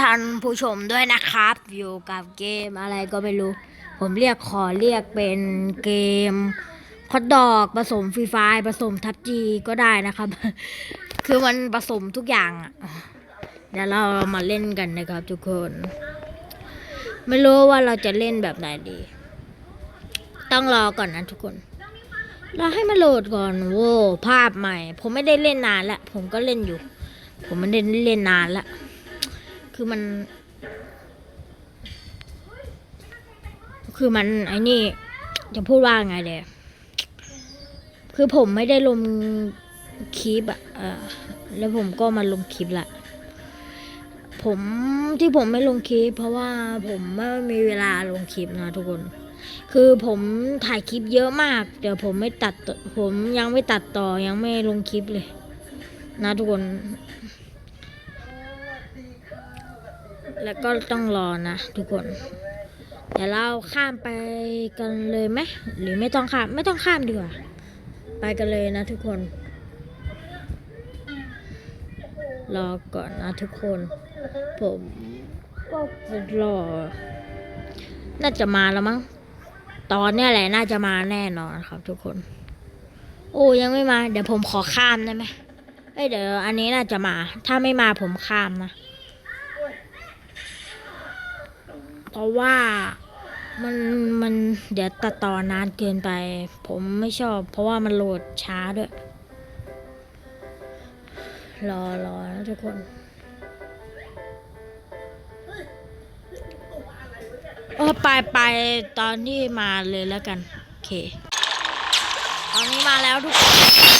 ท่านผู้ชมด้วยนะครับ อยู่กับเกมอะไรก็ไม่รู้ ผมเรียกขอเรียกเป็นเกมคอดดอกผสมฟรีไฟผสมทับจีก็ได้นะครับ คือมันผสมทุกอย่างอะเดี๋ยวเรามาเล่นกันนะครับทุกคน ไม่รู้ว่าเราจะเล่นแบบไหนดี ต้องรอก่อนนะทุกคนเราให้มาโหลดก่อนโว้ภาพใหม่ ผมไม่ได้เล่นนานละผมก็เล่นอยู่ ผมไม่ได้เล่นนานละ คือมัน คือมันไอ้นี่จะพูดว่าไงเดยคือผมไม่ได้ลงคลิปอะออแล้วผมก็มาลงคลิปละผมที่ผมไม่ลงคลิป เพราะว่าผมไม่มีเวลาลงคลิปนะทุกคน คือผมถ่ายคลิปเยอะมากเดี๋ยวผมไม่ตัดผมยังไม่ตัดต่อยังไม่ลงคลิปเลย นะทุกคน แล้วก็ต้องรอนะทุกคนเดี๋ยวเราข้ามไปกันเลยไหมหรือไม่ต้องข้ามไม่ต้องข้ามดีกว่าไปกันเลยนะทุกคน รอก่อนนะทุกคน ผมก็รอ น่าจะมาแล้วมั้งตอนเนี้ยแหละน่าจะมาแน่นอนครับ ทุกคน โอ้ยังไม่มา เดี๋ยวผมขอข้ามได้ไหมเอ้ยเดี๋ยวอันนี้น่าจะมา ถ้าไม่มาผมข้ามนะ เพราะว่ามันมันเดี๋ยวตัดต่อนานเกินไป ผมไม่ชอบ เพราะว่ามันโหลดช้าด้วย รอรอนะทุกคนเออไปไปตอนที่มาเลยแล้วกัน โอเค ตอนนี้มาแล้วทุกคน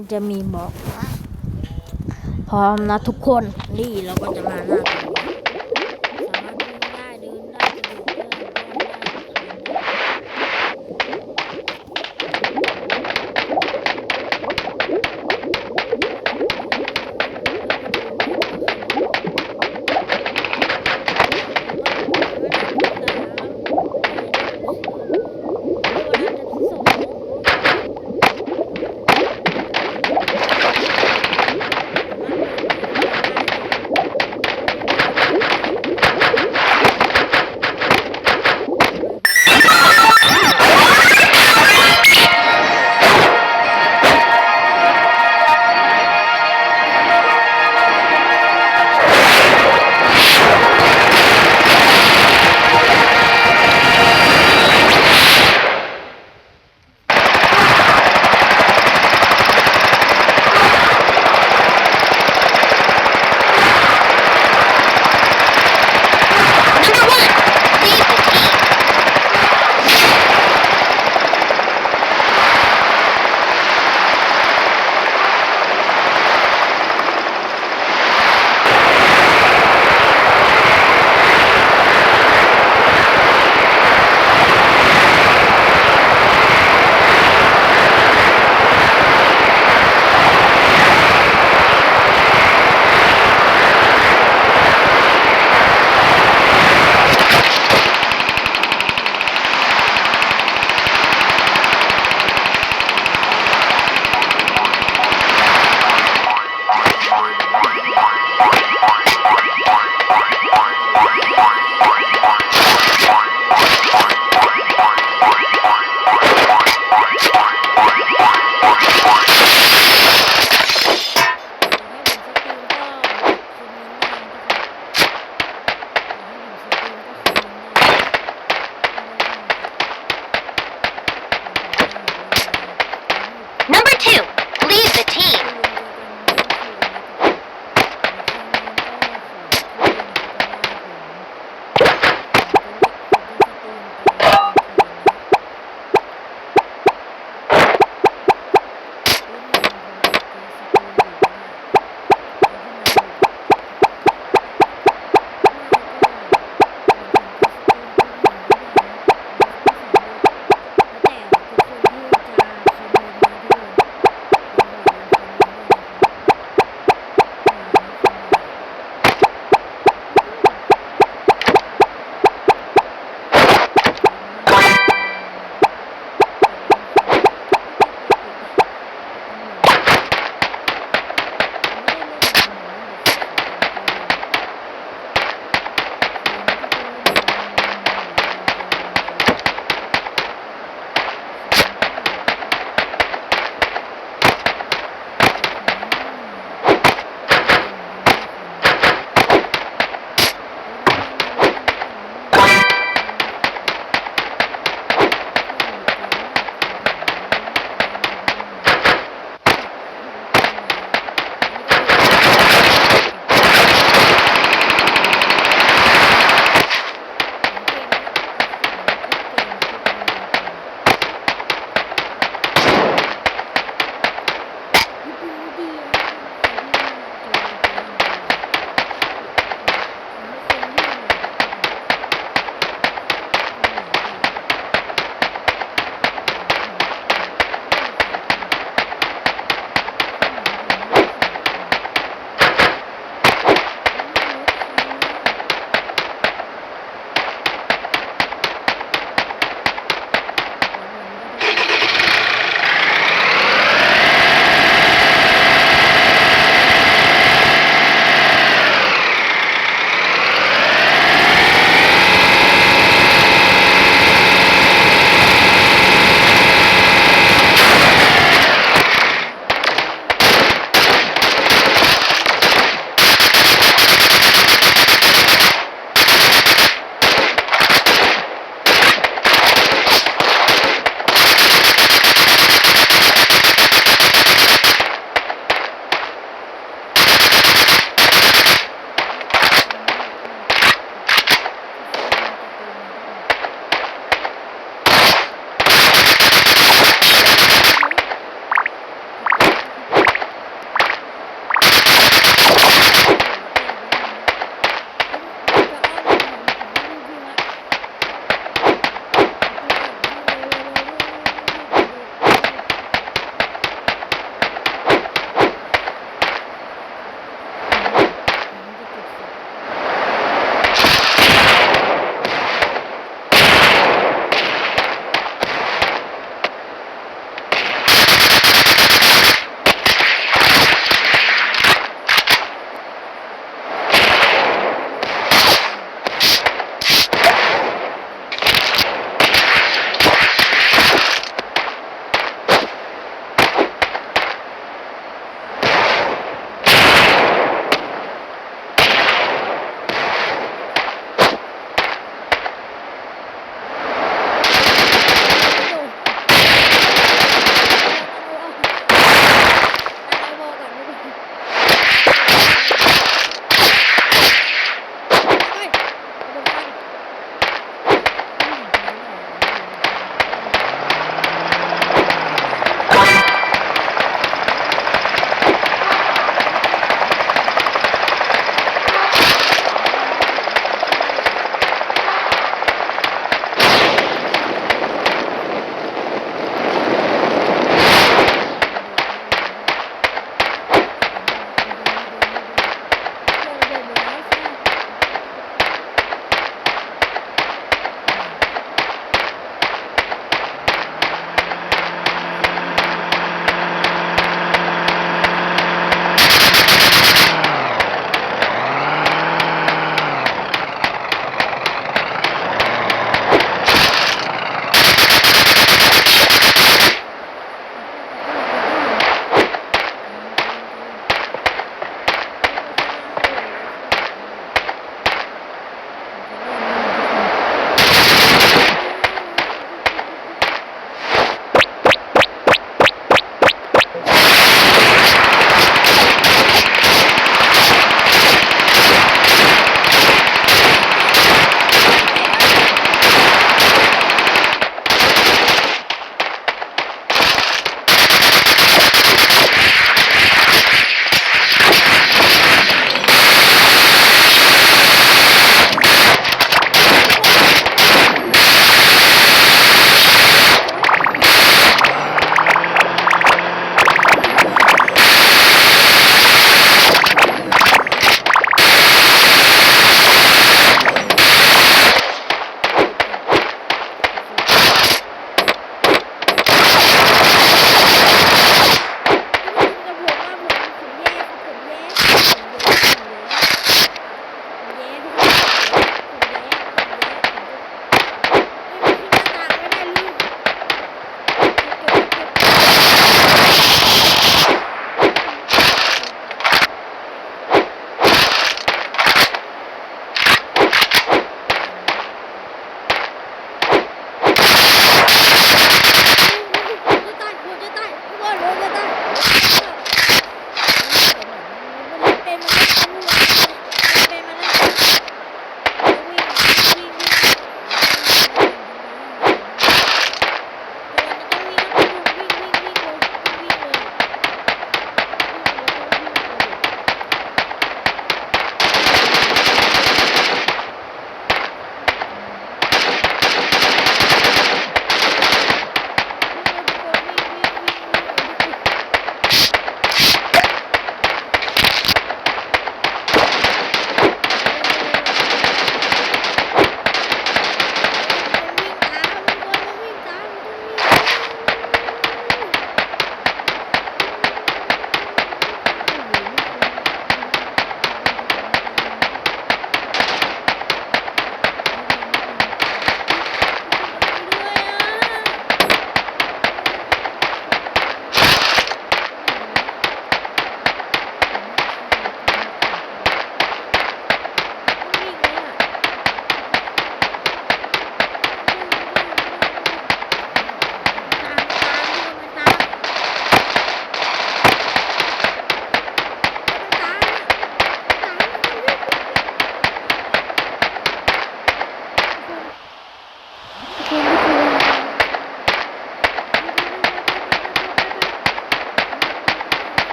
มันจะมีบอกพร้อมนะทุกคน นี่เราก็จะมาหน้าตรง